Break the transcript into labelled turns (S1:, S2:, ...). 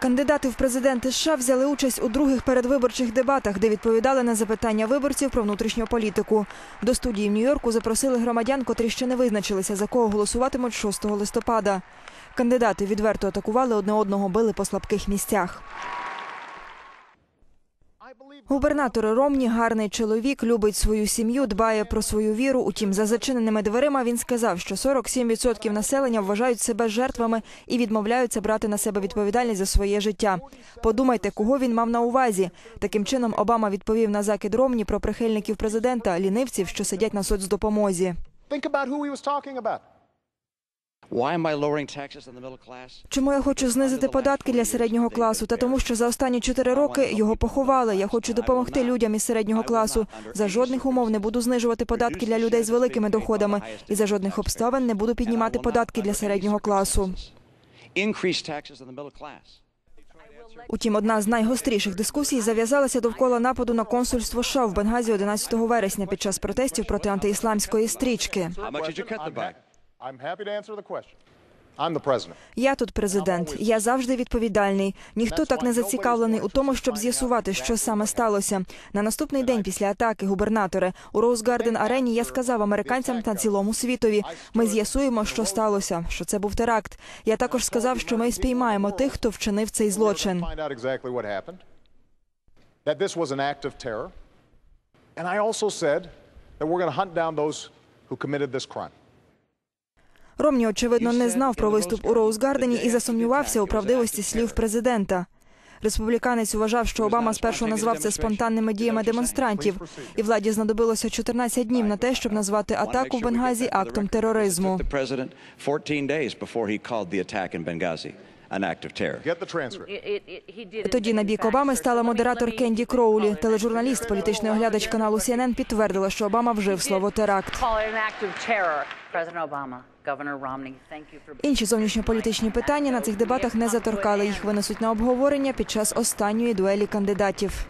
S1: Кандидати в президенти США взяли участь у других передвиборчих дебатах, де відповідали на запитання виборців про внутрішню політику. До студії в Нью-Йорку запросили громадян, котрі ще не визначилися, за кого голосуватимуть 6 листопада. Кандидати відверто атакували одне одного, били по слабких місцях. Губернатор Ромні гарний чоловік, любить свою сім'ю, дбає про свою віру. Утім, за зачиненими дверима він сказав, що 47% населення вважають себе жертвами і відмовляються брати на себе відповідальність за своє життя. Подумайте, кого він мав на увазі. Таким чином, Обама відповів на закид Ромні про прихильників президента, лінивців, що сидять на соцдопомозі. Чому я хочу знизити податки для середнього класу? Та тому, що за останні чотири роки його поховали. Я хочу допомогти людям із середнього класу. За жодних умов не буду знижувати податки для людей з великими доходами, і за жодних обставин не буду піднімати податки для середнього класу. Утім, одна з найгостріших дискусій зав'язалася довкола нападу на консульство США в Бенгазі 11 вересня під час протестів проти антиісламської стрічки. Я тут президент. Я завжди відповідальний. Ніхто так не зацікавлений у тому, щоб з'ясувати, що саме сталося. На наступний день після атаки губернатори у Роуз-Гарден арені я сказав американцям та цілому світові. Ми з'ясуємо, що сталося, що це був теракт. Я також сказав, що ми спіймаємо тих, хто вчинив цей злочин.
S2: And I also said that we're going to hunt down those who committed this crime.
S1: Ромні, очевидно, не знав про виступ у Роуз-Гардені і засумнівався у правдивості слів президента. Республіканець вважав, що Обама спершу назвав це спонтанними діями демонстрантів, і владі знадобилося 14 днів на те, щоб назвати атаку в Бенгазі актом тероризму.
S3: Took the president 14 days before he called the attack in Benghazi an act of terror.
S2: Get the transcript.
S4: It- it- it- he did it
S1: Тоді на бік Обами стала модератор Кенді Кроулі. Тележурналіст, політичний оглядач каналу CNN підтвердила, що Обама вжив слово теракт.
S4: Call it an act of terror. President Obama, Governor Romney, thank you for
S1: Інші зовнішньополітичні питання на цих дебатах не заторкали. Їх винесуть на обговорення під час останньої дуелі кандидатів.